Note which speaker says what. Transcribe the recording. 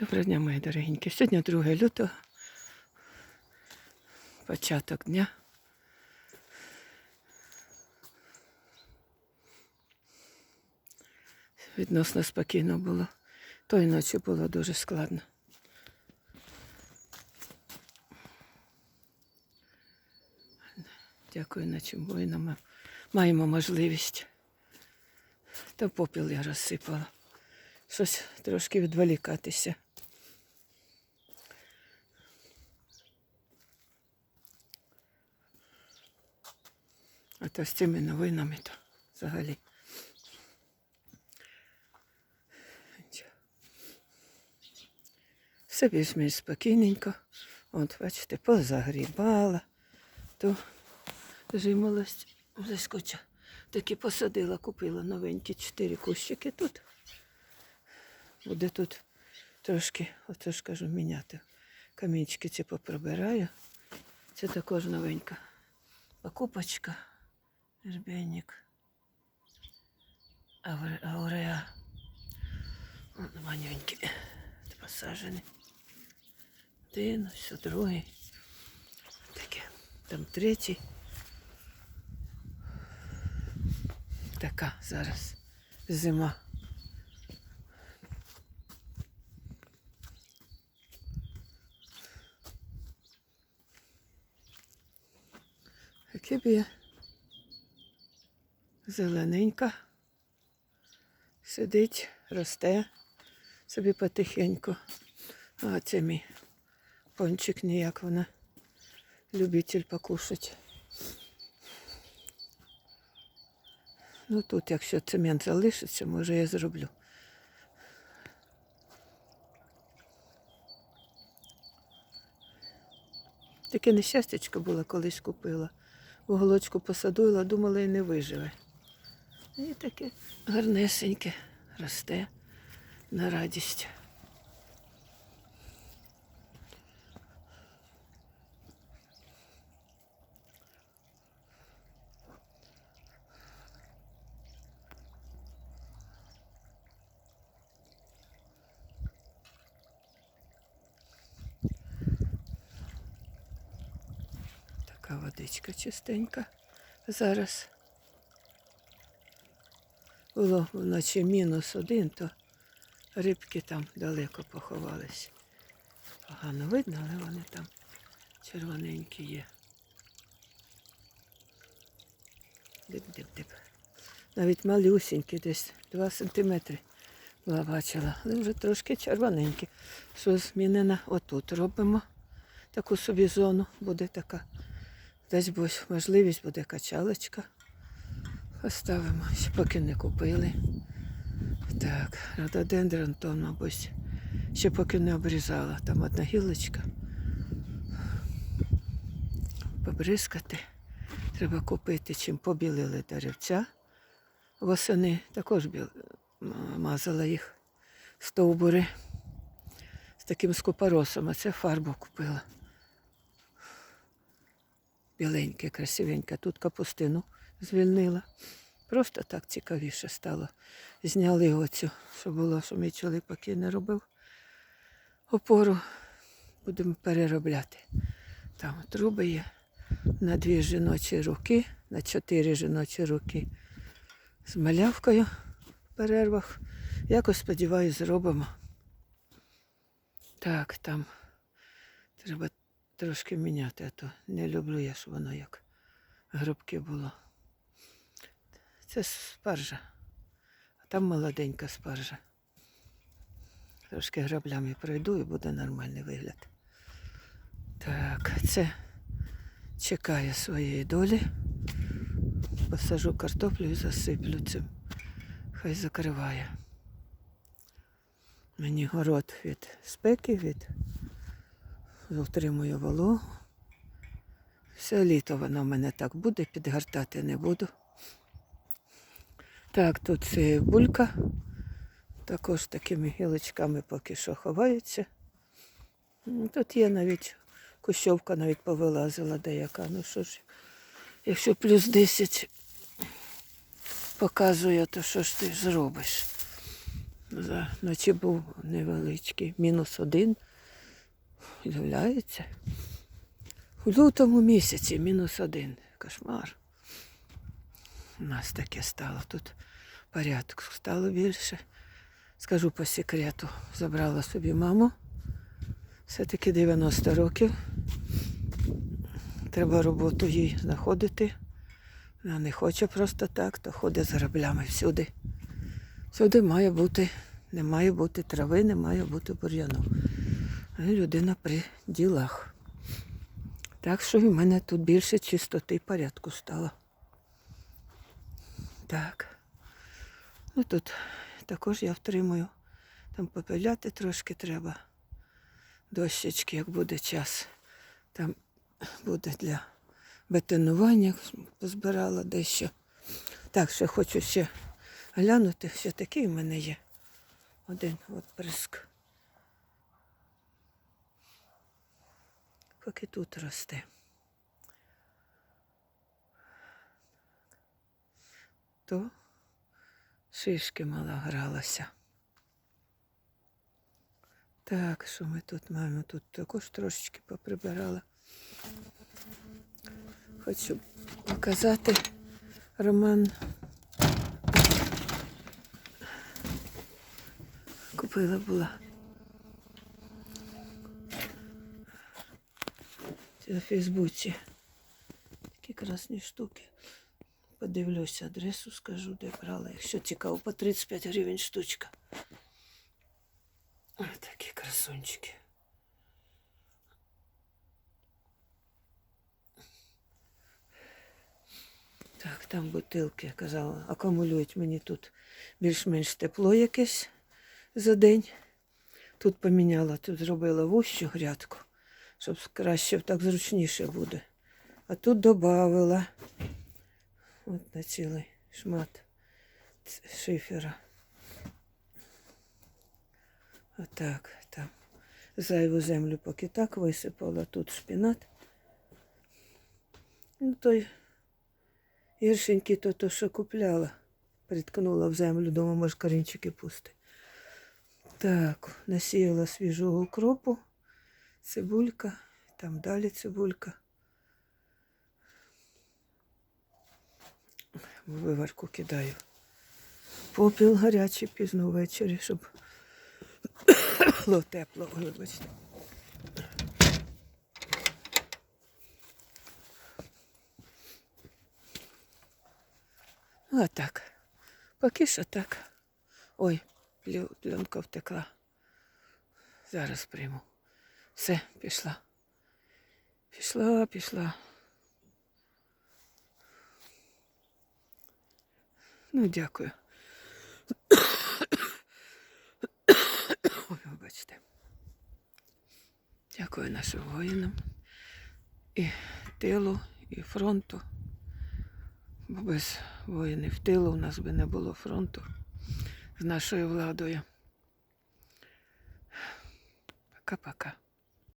Speaker 1: Доброго дня, мої дорогенькі. Сьогодні 2 лютого. Початок дня. Відносно спокійно було. Тої ночі було дуже складно. Дякую нашим воїнам. Маємо можливість. Та попіл я розсипала. Щось трошки відволікатися. А то з цими новинами то взагалі. Все більш-менш спокійненько. От, бачите, позагрібала, то жимолость заскоча. Такі посадила, купила новенькі чотири кущики тут. Буде тут трошки, оце ж кажу, міняти. Камінчики ці поприбираю. Це також новенька покупочка. Жербенник. Авре- Ауреа. Манюнькі. Посаджені. Один, ось другий. Таке. Там третій. Така зараз зима. Кибія зелененька. Сидить, росте собі потихеньку. А це мій пончик ніяк вона. Любитель покушать. Ну тут, якщо цемент залишиться, може я зроблю. Таке нещастячко було, колись купила. В уголочку посадила, думала і не виживе. І таке гарнесеньке росте на радість. Така водичка чистенька зараз. Було вночі мінус один, то рибки там далеко поховались. Погано видно, але вони там червоненькі є. Дип-дип-дип. Навіть малюсенькі, десь 2 сантиметри була бачила, але вже трошки червоненькі. Що змінена отут робимо. Таку собі зону буде така. Десь можливість буде качалочка. Поставимо, ще поки не купили. Так, рододендрон то, мабуть, ще поки не обрізала. Там одна гілочка. Побризкати. Треба купити, чим побілили деревця. Восени також біл... мазала їх стовбури з таким скупоросом, а це фарбу купила. Біленьке, красивеньке. Тут капустину звільнила. Просто так цікавіше стало. Зняли оцю, що було, що мій чоловік поки не робив. Опору будемо переробляти. Там труби є на дві жіночі руки, на чотири жіночі руки з малявкою в перервах. Якось сподіваюся, зробимо. Так, там треба трошки міняти, а то не люблю я, щоб воно як гробки було. Це спаржа. А там молоденька спаржа. Трошки граблями пройду і буде нормальний вигляд. Так, це чекає своєї долі. Посажу картоплю і засиплю цим. Хай закриває. Мені город від спеки, від утримує вологу. Все літо воно в мене так буде, підгортати не буду. Так, тут це булька. Також такими гілочками поки що ховаються. М, Тут є навіть кущовка навіть повилазила деяка. Ну що ж, якщо плюс 10 показує, то що ж ти зробиш? Ночі був невеличкий, мінус один. Уявляється? У лютому місяці мінус один. Кошмар. У нас таке стало. Тут порядку стало більше. Скажу по секрету, забрала собі маму. Все-таки 90 років. Треба роботу їй знаходити. Вона не хоче просто так, то ходить з граблями всюди. Всюди має бути, не має бути трави, не має бути бур'яну. Людина при ділах. Так що в мене тут більше чистоти і порядку стало. Так. Ну тут також я втримую. Там попиляти трошки треба. Дощечки, як буде час. Там буде для бетонування, позбирала дещо. Так, ще хочу ще глянути, ще такий в мене є. Один от приск. Поки тут росте. То шишки мала гралася. Так, що ми тут маємо? Тут також трошечки поприбирала. Хочу показати роман. Купила була. На Фейсбуці. Такі красні штуки. Подивлюся адресу, скажу, де брала. Якщо цікаво, по 35 гривень штучка. Ой, такі красунчики. Так, там бутилки, я казала, акумулюють мені тут більш-менш тепло якесь за день. Тут поміняла, тут зробила вущу грядку, щоб краще так зручніше буде. А тут додавила от на цілий шмат шифера. Отак там. Зайву землю поки так висипала, тут шпінат. Ну, той гіршенький то, то що купляла. Приткнула в землю, дома може корінчики пусти. Так, насіяла свіжого укропу, цибулька, там далі цибулька. В виварку кидаю. Попіл гарячий пізно ввечері, щоб було тепло, вибачте. Ну, а так. Поки що так. Ой, пленка втекла. Зараз прийму. Все, пішла. Пішла, пішла. Ну, дякую. Ой, вибачте. Дякую нашим воїнам. І тилу, і фронту. Бо без воїнів тилу у нас би не було фронту з нашою владою. Пока-пока.